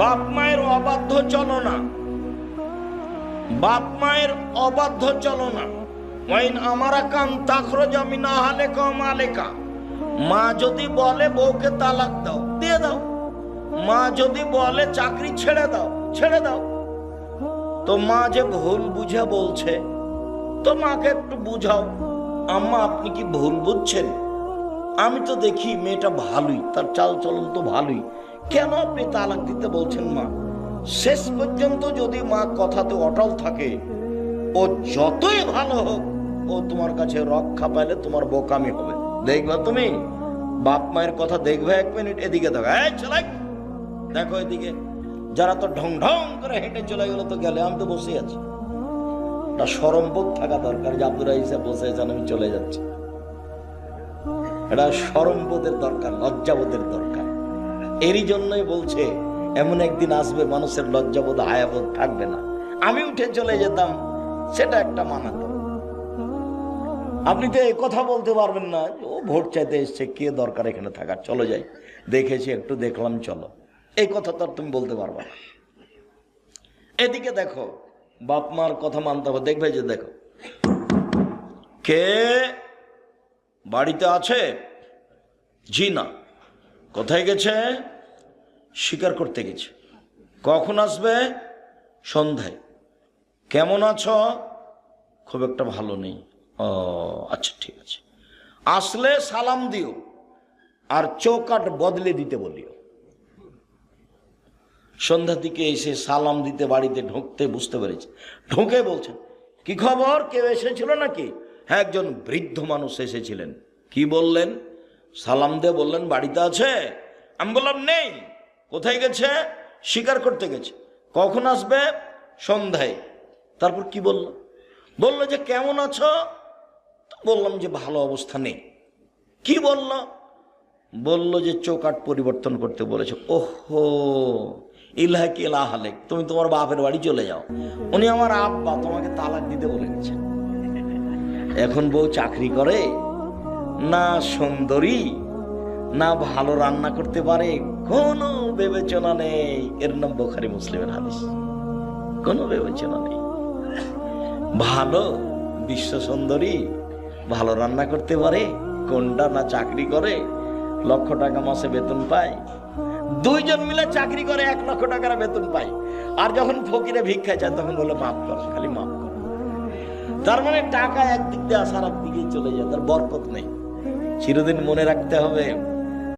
বাপ মায়ের অবাধ্য চলো না। বাপ মায়ের অবাধ্য চলো না। ওয়াইন আমারা কান তাখরজ আমি না হালে কম আলেকা। মা যদি বলে বউকে তালাক দাও, দিয়ে দাও। মা যদি বলে চাকরি ছেড়ে দাও ছেড়ে দাও। তো মা যে ভুল বুঝে বলছে, তো মাকে একটু বুঝাও। আম্মা, আপনি কি ভুল বুঝছেন? আমি তো দেখি মেয়েটা ভালোই, তার চাল চলন তো ভালোই। কেন আপনি তালাক দিতে বলছেন মা? শেষ পর্যন্ত যদি মা কথাতে অটল থাকে, ও যতই ভালো হোক, ও তোমার কাছে রক্ষা পাইলে তোমার বোকামি হবে। দেখবা তুমি? বাপ মায়ের কথা দেখবে এক মিনিট, এদিকে দেখো। দেখো এদিকে। যারা তো ঢং ঢং করে হেঁটে চলে গেলো তো গেলে, আমি তো বসে আছি। একটা সরম্বোধ থাকা দরকার যে আব্দুল বসে আছেন, আমি চলে যাচ্ছি। এটা সরম্বোধের দরকার, লজ্জাবোধের দরকার। এরই জন্যই বলছে, এমন একদিন আসবে মানুষের লজ্জাবোধ, হায়াবোধ থাকবে না। আমি উঠে চলে যেতাম, সেটা একটা মানাতো। আপনি তো এই কথা বলতে পারবেন না, ও ভোট চাইতে এসছে, কে দরকার এখানে থাকার? চলো যাই, দেখেছি, একটু দেখলাম, চলো। এই কথা তো আর তুমি বলতে পারবা না। এদিকে দেখো, বাপ মার কথা মানতে হবে, দেখবে যে দেখো। কে বাড়িতে আছে? জি না। কোথায় গেছে? শিকার করতে গেছে। কখন আসবে? সন্ধ্যায়। কেমন আছো? খুব একটা ভালো নেই। ও আচ্ছা ঠিক আছে। আসলে সালাম দিও আর চৌকাট বদলে দিতে বলিও। সন্ধ্যার দিকে এসে সালাম দিতে বাড়িতে ঢুকতে বুঝতে পেরেছে। ঢুকে বলছেন, কি খবর? কেউ এসেছিল নাকি? হ্যাঁ একজন বৃদ্ধ মানুষ এসেছিলেন। কি বললেন? সালাম দে বললেন, বাড়িতে আছে? আমি বললাম, নেই। কোথায় গেছে? শিকার করতে গেছে। কখন আসবে? সন্ধ্যায়। তারপর কি বলল? বলল যে, কেমন আছো? বললাম যে, ভালো অবস্থা নেই। কি বলল? বলল যে চোকাট পরিবর্তন করতে বলেছে। ওহো! ইলাহ কি হালেক। তুমি তোমার বাপের বাড়ি চলে যাও। উনি আমার আব্বা, তোমাকে তালাক দিতে বলে গেছেন। এখন বউ চাকরি করে? না সুন্দরী, না ভালো রান্না করতে পারে, কোনো বিবেচনা নেই। এর নাম বোখারি মুসলিমের হাদিস। কোনো বিবেচনা নেই। ভালো বিশ্ব সুন্দরী, ভালো রান্না করতে পারে, কোনটা না চাকরি করে, লক্ষ টাকা মাসে বেতন পায়। দুইজন মিলে চাকরি করে, এক লক্ষ টাকার বেতন পায়। আর যখন ফকিরে ভিক্ষা চায় তখন বলে, মাফ কর, খালি মাফ কর। তার মানে টাকা একদিক দিয়ে আসার একদিকে চলে যায়, তার বরকত নেই। চিরদিন মনে রাখতে হবে